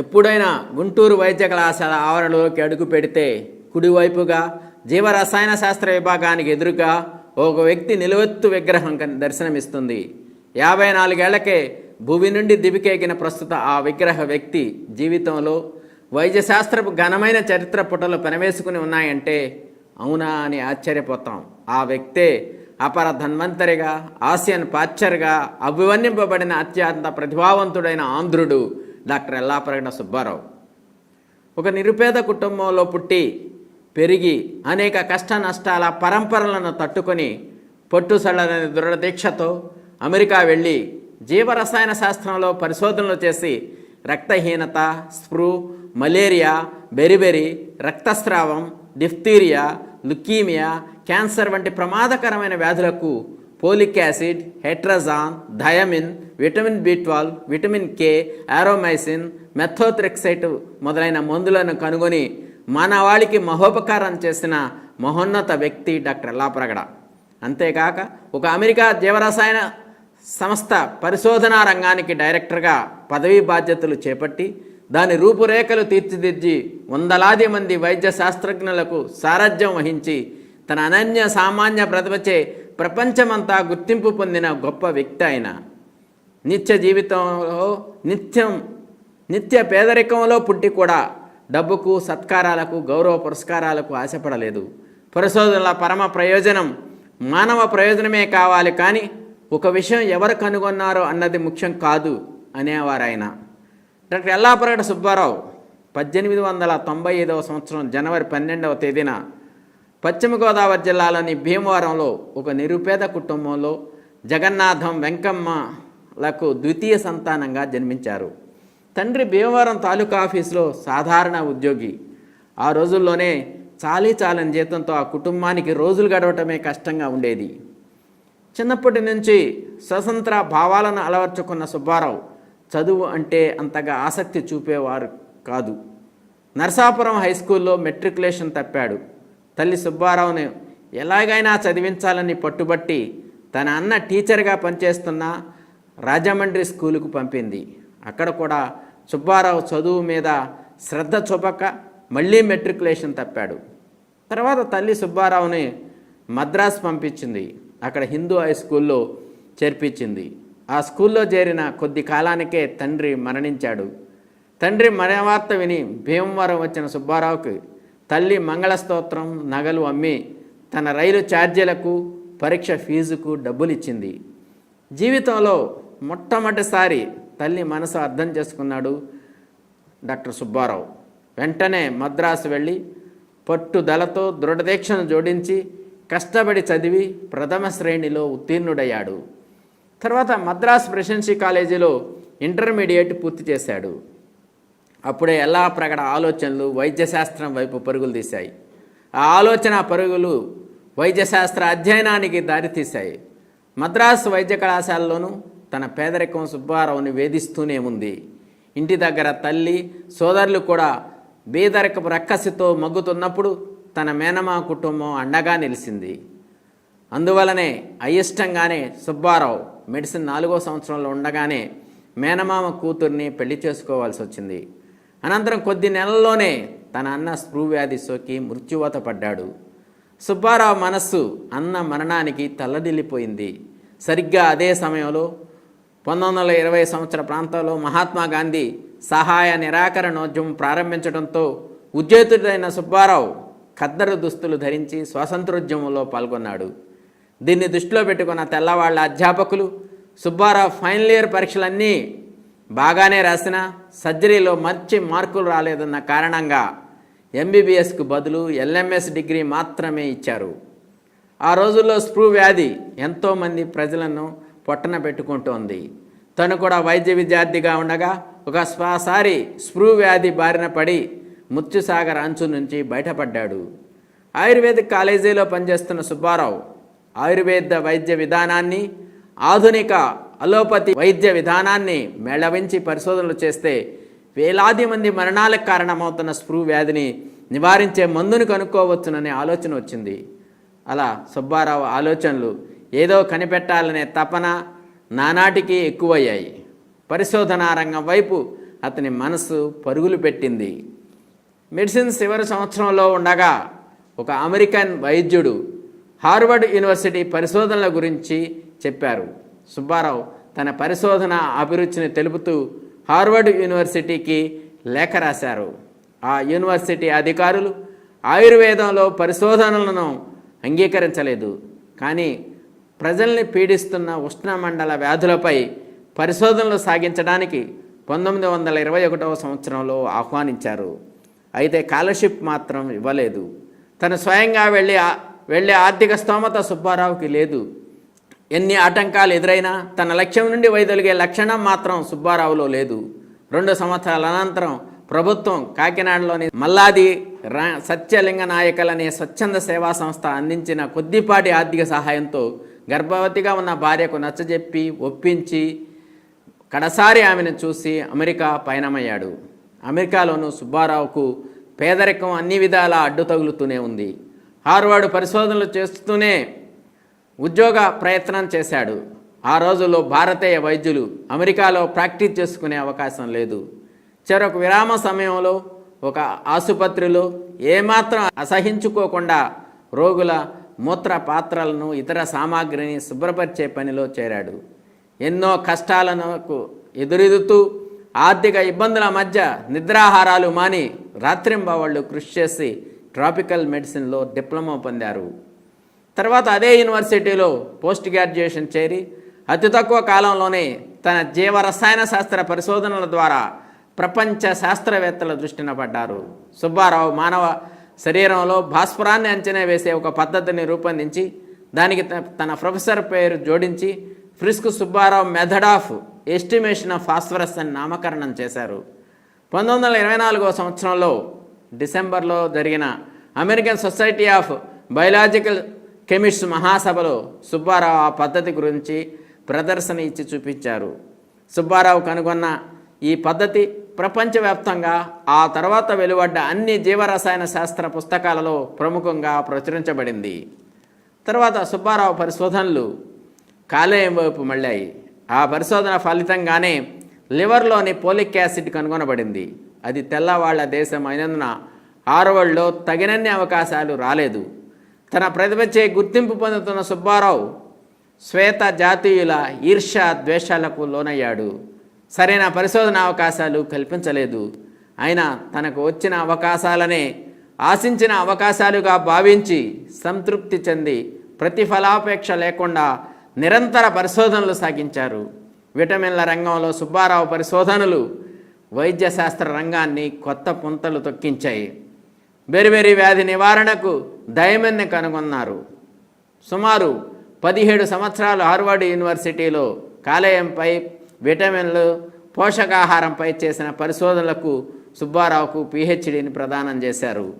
ఎప్పుడైనా గుంటూరు వైద్య కళాశాల ఆవరణలోకి అడుగు పెడితే కుడివైపుగా జీవరసాయన శాస్త్ర విభాగానికి ఎదురుగా ఒక వ్యక్తి నిలువెత్తు విగ్రహం దర్శనమిస్తుంది. యాభై నాలుగేళ్ళకే భూమి నుండి దివికెగిన ప్రస్తుత ఆ విగ్రహ వ్యక్తి జీవితంలో వైద్యశాస్త్రపు ఘనమైన చరిత్ర పుటలు పెనవేసుకుని ఉన్నాయంటే అవునా అని ఆశ్చర్యపోతాం. ఆ వ్యక్తే అపర ధన్వంతరిగా ఆసియన్ పాశ్చర్గా అభివర్ణింపబడిన అత్యంత ప్రతిభావంతుడైన ఆంధ్రుడు. డాక్టర్ ఎల్లాప్రగణ సుబ్బారావు. ఒక నిరుపేద కుటుంబంలో పుట్టి పెరిగి అనేక కష్ట నష్టాల పరంపరలను తట్టుకొని పట్టుసడలని దృఢదీక్షతో అమెరికా వెళ్ళి జీవరసాయన శాస్త్రంలో పరిశోధనలు చేసి రక్తహీనత స్ప్రూ మలేరియా బెరిబెరి రక్తస్రావం డిఫ్తీరియా లుకీమియా క్యాన్సర్ వంటి ప్రమాదకరమైన వ్యాధులకు folic acid hetrazan thiamine vitamin B twelve vitamin K aureomycin methotrexate మొదలైన మందులను కనుగొని మానవాళికి మహోపకారం చేసిన మహోన్నత వ్యక్తి డాక్టర్ ఎల్లాప్రగడ. అంతేకాక ఒక అమెరికా జీవరసాయన సంస్థ పరిశోధనా రంగానికి డైరెక్టర్గా పదవీ బాధ్యతలు చేపట్టి దాని రూపురేఖలు తీర్చిదిద్ది వందలాది మంది వైద్య శాస్త్రజ్ఞులకు సారథ్యం వహించి తన అనన్య సామాన్య ప్రతిభచే ప్రపంచమంతా గుర్తింపు పొందిన గొప్ప వ్యక్తి ఆయన. నిత్య జీవితంలో నిత్యం నిత్య పేదరికంలో పుట్టి కూడా డబ్బుకు సత్కారాలకు గౌరవ పురస్కారాలకు ఆశపడలేదు. పరిశోధనల పరమ ప్రయోజనం మానవ ప్రయోజనమే కావాలి కానీ ఒక విషయం ఎవరు కనుగొన్నారో అన్నది ముఖ్యం కాదు అనేవారు ఆయన డాక్టర్ ఎల్లాపరగడ సుబ్బారావు పద్దెనిమిది వందల తొంభై ఐదవ సంవత్సరం జనవరి పన్నెండవ తేదీన పశ్చిమ గోదావరి జిల్లాలోని భీమవరంలో ఒక నిరుపేద కుటుంబంలో జగన్నాథం వెంకమ్మలకు ద్వితీయ సంతానంగా జన్మించారు. తండ్రి భీమవరం తాలూకా ఆఫీసులో సాధారణ ఉద్యోగి. ఆ రోజుల్లోనే చాలీ చాలని జీతంతో ఆ కుటుంబానికి రోజులు గడవటమే కష్టంగా ఉండేది. చిన్నప్పటి నుంచి స్వతంత్ర భావాలను అలవర్చుకున్న సుబ్బారావు చదువు అంటే అంతగా ఆసక్తి చూపేవారు కాదు. నరసాపురం హై స్కూల్లో మెట్రికులేషన్ తప్పాడు. తల్లి సుబ్బారావుని ఎలాగైనా చదివించాలని పట్టుబట్టి తన అన్న టీచర్గా పనిచేస్తున్న రాజమండ్రి స్కూలుకు పంపింది. అక్కడ కూడా సుబ్బారావు చదువు మీద శ్రద్ధ చూపక మళ్ళీ మెట్రికులేషన్ తప్పాడు. తర్వాత తల్లి సుబ్బారావుని మద్రాసు పంపించింది. అక్కడ హిందూ హై స్కూల్లో చేర్పించింది. ఆ స్కూల్లో చేరిన కొద్ది కాలానికే తండ్రి మరణించాడు. తండ్రి మరణవార్త విని భీమవరం వచ్చిన సుబ్బారావుకి తల్లి మంగళస్తోత్రం నగలు అమ్మి తన రైలు ఛార్జీలకు పరీక్ష ఫీజుకు డబ్బులు ఇచ్చింది జీవితంలో మొట్టమొదటిసారి తల్లి మనసు అర్థం చేసుకున్నాడు డాక్టర్ సుబ్బారావు. వెంటనే మద్రాసు వెళ్ళి పట్టుదలతో దృఢదీక్షను జోడించి కష్టపడి చదివి ప్రథమ శ్రేణిలో ఉత్తీర్ణుడయ్యాడు. తర్వాత మద్రాస్ ప్రెసిడెన్సీ కాలేజీలో ఇంటర్మీడియట్ పూర్తి చేశాడు. అప్పుడే ఎలా ప్రగడ ఆలోచనలు వైద్యశాస్త్రం వైపు పరుగులు తీశాయి. ఆ ఆలోచన పరుగులు వైద్యశాస్త్ర అధ్యయనానికి దారితీశాయి. మద్రాసు వైద్య కళాశాలలోనూ తన పేదరికం సుబ్బారావుని వేధిస్తూనే ఉంది. ఇంటి దగ్గర తల్లి సోదరులు కూడా బీదరికపు రక్కసితో మగ్గుతున్నప్పుడు తన మేనమా కుటుంబం అండగా నిలిచింది. అందువలనే అయిష్టంగానే సుబ్బారావు మెడిసిన్ నాలుగో సంవత్సరంలో ఉండగానే మేనమామ కూతుర్ని పెళ్ళి చేసుకోవాల్సి వచ్చింది. అనంతరం కొద్ది నెలల్లోనే తన అన్న స్పృ వ్యాధి సోకి మృత్యువాత పడ్డాడు. సుబ్బారావు మనస్సు అన్న మరణానికి తల్లడిల్లిపోయింది. సరిగ్గా అదే సమయంలో పంతొమ్మిది వందల ఇరవై సంవత్సర ప్రాంతంలో మహాత్మా గాంధీ సహాయ నిరాకరణోద్యమం ప్రారంభించడంతో ఉద్యోతుడైన సుబ్బారావు ఖద్దరు దుస్తులు ధరించి స్వాతంత్రోద్యమంలో పాల్గొన్నాడు. దీన్ని దృష్టిలో పెట్టుకున్న తెల్లవాళ్ళ అధ్యాపకులు సుబ్బారావు ఫైనల్ ఇయర్ పరీక్షలన్నీ బాగానే రాసిన సర్జరీలో మంచి మార్కులు రాలేదన్న కారణంగా ఎంబీబీఎస్కు బదులు ఎల్ఎంఎస్ డిగ్రీ మాత్రమే ఇచ్చారు. ఆ రోజుల్లో స్ప్రూ వ్యాధి ఎంతోమంది ప్రజలను పొట్టన పెట్టుకుంటోంది. తను కూడా వైద్య విద్యార్థిగా ఉండగా ఒకసారి స్ప్రూ వ్యాధి బారిన పడి మృత్యుసాగర్ అంచు నుంచి బయటపడ్డాడు. ఆయుర్వేదిక్ కాలేజీలో పనిచేస్తున్న సుబ్బారావు ఆయుర్వేద వైద్య విధానాన్ని ఆధునిక అలోపతి వైద్య విధానాన్ని మేళవించి పరిశోధనలు చేస్తే వేలాది మంది మరణాలకు కారణమవుతున్న స్ప్రూ వ్యాధిని నివారించే మందును కనుక్కోవచ్చుననే ఆలోచన వచ్చింది. అలా సుబ్బారావు ఆలోచనలు ఏదో కనిపెట్టాలనే తపన నానాటికి ఎక్కువయ్యాయి. పరిశోధనా రంగం వైపు అతని మనసు పరుగులు పెట్టింది. మెడిసిన్ చివరి సంవత్సరంలో ఉండగా ఒక అమెరికన్ వైద్యుడు హార్వర్డ్ యూనివర్సిటీ పరిశోధనల గురించి చెప్పారు. సుబ్బారావు తన పరిశోధన అభిరుచిని తెలుపుతూ హార్వర్డ్ యూనివర్సిటీకి లేఖ రాశారు. ఆ యూనివర్సిటీ అధికారులు ఆయుర్వేదంలో పరిశోధనలను అంగీకరించలేదు. కానీ ప్రజల్ని పీడిస్తున్న ఉష్ణమండల వ్యాధులపై పరిశోధనలు సాగించడానికి పంతొమ్మిది వందల ఇరవై ఒకటవ సంవత్సరంలో ఆహ్వానించారు. అయితే కాలర్షిప్ మాత్రం ఇవ్వలేదు. తను స్వయంగా వెళ్ళి వెళ్ళే ఆర్థిక స్తోమత సుబ్బారావుకి లేదు. ఎన్ని ఆటంకాలు ఎదురైనా తన లక్ష్యం నుండి వైదొలిగే లక్షణం మాత్రం సుబ్బారావులో లేదు. రెండు సంవత్సరాల అనంతరం ప్రభుత్వం కాకినాడలోని మల్లాది రా సత్యలింగ నాయకలనే స్వచ్ఛంద సేవా సంస్థ అందించిన కొద్దిపాటి ఆర్థిక సహాయంతో గర్భవతిగా ఉన్న భార్యకు నచ్చజెప్పి ఒప్పించి కడసారి ఆమెను చూసి అమెరికా పయనమయ్యాడు. అమెరికాలోనూ సుబ్బారావుకు పేదరికం అన్ని విధాలా అడ్డు తగులుతూనే ఉంది. హార్వర్డ్ పరిశోధనలు చేస్తూనే ఉద్యోగ ప్రయత్నం చేశాడు. ఆ రోజుల్లో భారతీయ వైద్యులు అమెరికాలో ప్రాక్టీస్ చేసుకునే అవకాశం లేదు. చివరకు విరామ సమయంలో ఒక ఆసుపత్రిలో ఏమాత్రం అసహించుకోకుండా రోగుల మూత్ర పాత్రలను ఇతర సామాగ్రిని శుభ్రపరిచే పనిలో చేరాడు. ఎన్నో కష్టాలకు ఎదురెదుతూ ఆర్థిక ఇబ్బందుల మధ్య నిద్రాహారాలు మాని రాత్రింబవళ్ళు కృషి చేసి ట్రాపికల్ మెడిసిన్లో డిప్లొమా పొందారు. తర్వాత అదే యూనివర్సిటీలో పోస్ట్ గ్రాడ్యుయేషన్ చేరి అతి తక్కువ కాలంలోనే తన జీవరసాయన శాస్త్ర పరిశోధనల ద్వారా ప్రపంచ శాస్త్రవేత్తల దృష్టిన పడ్డారు. సుబ్బారావు మానవ శరీరంలో భాస్వరాన్ని అంచనా వేసే ఒక పద్ధతిని రూపొందించి దానికి తన ప్రొఫెసర్ పేరు జోడించి Fiske Subbarao method of estimation of phosphorus అని నామకరణం చేశారు. పంతొమ్మిది వందల ఇరవై నాలుగో సంవత్సరంలో డిసెంబర్లో జరిగిన American society of biological chemist మహాసభలో సుబ్బారావు ఆ పద్ధతి గురించి ప్రదర్శన ఇచ్చి చూపించారు. సుబ్బారావు కనుగొన్న ఈ పద్ధతి ప్రపంచవ్యాప్తంగా ఆ తర్వాత వెలువడ్డ అన్ని జీవరసాయన శాస్త్ర పుస్తకాలలో ప్రముఖంగా ప్రచురించబడింది. తర్వాత సుబ్బారావు పరిశోధనలు కాలేయం వైపు మళ్ళాయి. ఆ పరిశోధన ఫలితంగానే లివర్లోని పోలిక్ యాసిడ్ కనుగొనబడింది. అది తెల్లవాళ్ళ దేశం అయినందున ఆరవళ్ళలో తగినన్ని అవకాశాలు రాలేదు. తన ప్రతిభచే గుర్తింపు పొందుతున్న సుబ్బారావు శ్వేత జాతీయుల ఈర్ష్య ద్వేషాలకు లోనయ్యాడు. సరైన పరిశోధన అవకాశాలు కల్పించలేదు. అయినా తనకు వచ్చిన అవకాశాలనే ఆశించిన అవకాశాలుగా భావించి సంతృప్తి చెంది ప్రతిఫలాపేక్ష లేకుండా నిరంతర పరిశోధనలు సాగించారు. విటమిన్ల రంగంలో సుబ్బారావు పరిశోధనలు వైద్య శాస్త్ర రంగాన్ని కొత్త పుంతలు తొక్కించాయి. బెరిబెరి వ్యాధి నివారణకు దయమెన్ని కనుగొన్నారు. సుమారు పదిహేడు సంవత్సరాలు హార్వర్డ్ యూనివర్సిటీలో కాలేయంపై విటమిన్లు పోషకాహారంపై చేసిన పరిశోధనలకు సుబ్బారావుకు పిహెచ్డిని ప్రదానం చేశారు.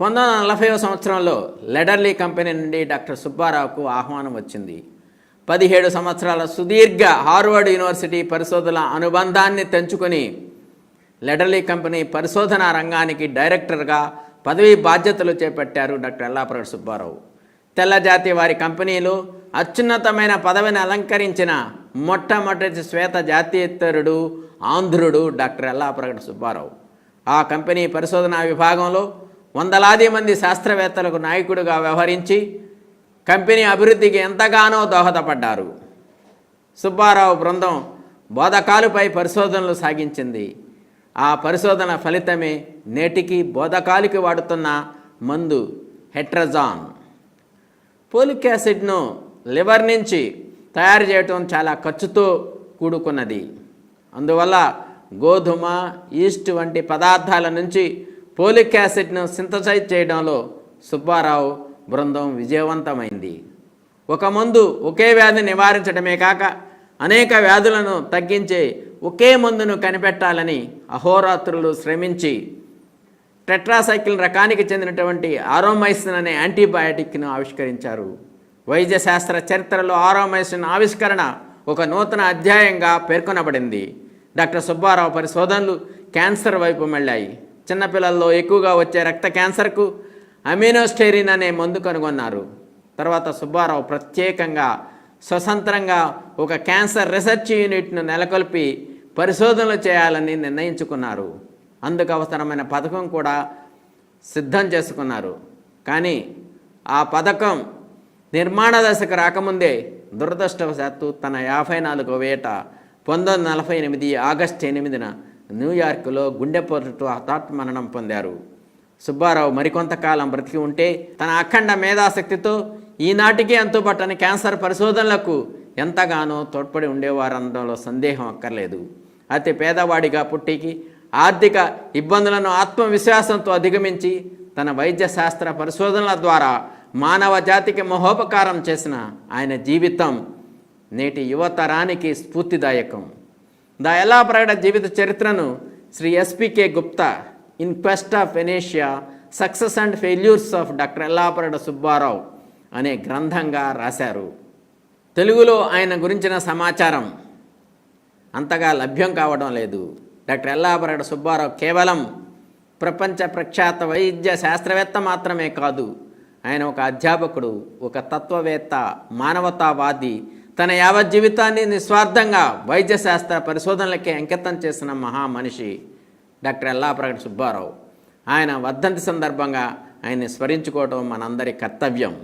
పంతొమ్మిది వందల సంవత్సరంలో లెడర్లీ కంపెనీ నుండి డాక్టర్ సుబ్బారావుకు ఆహ్వానం వచ్చింది. పదిహేడు సంవత్సరాల సుదీర్ఘ హార్వర్డ్ యూనివర్సిటీ పరిశోధనల అనుబంధాన్ని తెంచుకొని లెడర్లీ కంపెనీ పరిశోధనా రంగానికి డైరెక్టర్గా పదవీ బాధ్యతలు చేపట్టారు డాక్టర్ ఎల్లాప్రగడ్ సుబ్బారావు. తెల్లజాతి వారి కంపెనీలు అత్యున్నతమైన పదవిని అలంకరించిన మొట్టమొదటి శ్వేత జాతీయేతరుడు ఆంధ్రుడు డాక్టర్ ఎల్లాప్రగడ్ సుబ్బారావు. ఆ కంపెనీ పరిశోధనా విభాగంలో వందలాది మంది శాస్త్రవేత్తలకు నాయకుడిగా వ్యవహరించి కంపెనీ అభివృద్ధికి ఎంతగానో దోహదపడ్డారు. సుబ్బారావు బృందం బోధకాలుపై పరిశోధనలు సాగించింది. ఆ పరిశోధన ఫలితమే నేటికి బోధకాలికి వాడుతున్న మందు హెట్రజాన్. పోలిక్ యాసిడ్ను లివర్ నుంచి తయారు చేయటం చాలా ఖర్చుతో కూడుకున్నది. అందువల్ల గోధుమ ఈస్ట్ వంటి పదార్థాల నుంచి పోలిక్ యాసిడ్ను సింథసైజ్ చేయడంలో సుబ్బారావు బృందం విజయవంతమైంది. ఒక మందు ఒకే వ్యాధి నివారించడమే కాక అనేక వ్యాధులను తగ్గించే ఒకే మందును కనిపెట్టాలని అహోరాత్రులు శ్రమించి టెట్రాసైకిల్ రకానికి చెందినటువంటి ఆరోమైసిన్ అనే యాంటీబయాటిక్ను ఆవిష్కరించారు. వైద్య శాస్త్ర చరిత్రలో ఆరోమైసిన్ ఆవిష్కరణ ఒక నూతన అధ్యాయంగా పేర్కొనబడింది. డాక్టర్ సుబ్బారావు పరిశోధనలు క్యాన్సర్ వైపు మళ్ళాయి. చిన్నపిల్లల్లో ఎక్కువగా వచ్చే రక్త క్యాన్సర్కు అమినోస్టెరిన్ అనే మందు కనుగొన్నారు. తర్వాత సుబ్బారావు ప్రత్యేకంగా స్వతంత్రంగా ఒక క్యాన్సర్ రీసెర్చ్ యూనిట్ను నెలకొల్పి పరిశోధనలు చేయాలని నిర్ణయించుకున్నారు. అందుకు అవసరమైన పథకం కూడా సిద్ధం చేసుకున్నారు. కానీ ఆ పథకం నిర్మాణ దశకు రాకముందే దురదృష్టవశాత్తు తన యాభై నాలుగో వేట పంతొమ్మిది నలభై ఎనిమిది ఆగస్టు ఎనిమిదిన న్యూయార్క్లో గుండెపోటు హఠాత్ మరణం పొందారు. సుబ్బారావు మరికొంతకాలం బ్రతికి ఉంటే తన అఖండ మేధాశక్తితో ఈనాటికి అంతుపట్టని క్యాన్సర్ పరిశోధనలకు ఎంతగానో తోడ్పడి ఉండేవారనడంలో సందేహం అక్కర్లేదు. అతి పేదవాడిగా పుట్టికి ఆర్థిక ఇబ్బందులను ఆత్మవిశ్వాసంతో అధిగమించి తన వైద్య శాస్త్ర పరిశోధనల ద్వారా మానవ జాతికి మహోపకారం చేసిన ఆయన జీవితం నేటి యువతరానికి స్ఫూర్తిదాయకం. ద ప్రగట జీవిత చరిత్రను Shri SPK Gupta in quest of panacea success and failures of doctor Yellapragada Subbarao అనే గ్రంథంగా రాశారు. తెలుగులో ఆయన గురించిన సమాచారం అంతగా లభ్యం కావడం లేదు. డాక్టర్ ఎల్లాపరగడ సుబ్బారావు కేవలం ప్రపంచ ప్రఖ్యాత వైద్య శాస్త్రవేత్త మాత్రమే కాదు ఆయన ఒక అధ్యాపకుడు ఒక తత్వవేత్త మానవతావాది. తన యావత్ జీవితాన్ని నిస్వార్థంగా వైద్య శాస్త్ర పరిశోధనలకే అంకితం చేసిన మహామనిషి డాక్టర్ ఎల్లాప్రగడ సుబ్బారావు. ఆయన వర్ధంతి సందర్భంగా ఆయన్ని స్మరించుకోవడం మనందరి కర్తవ్యం.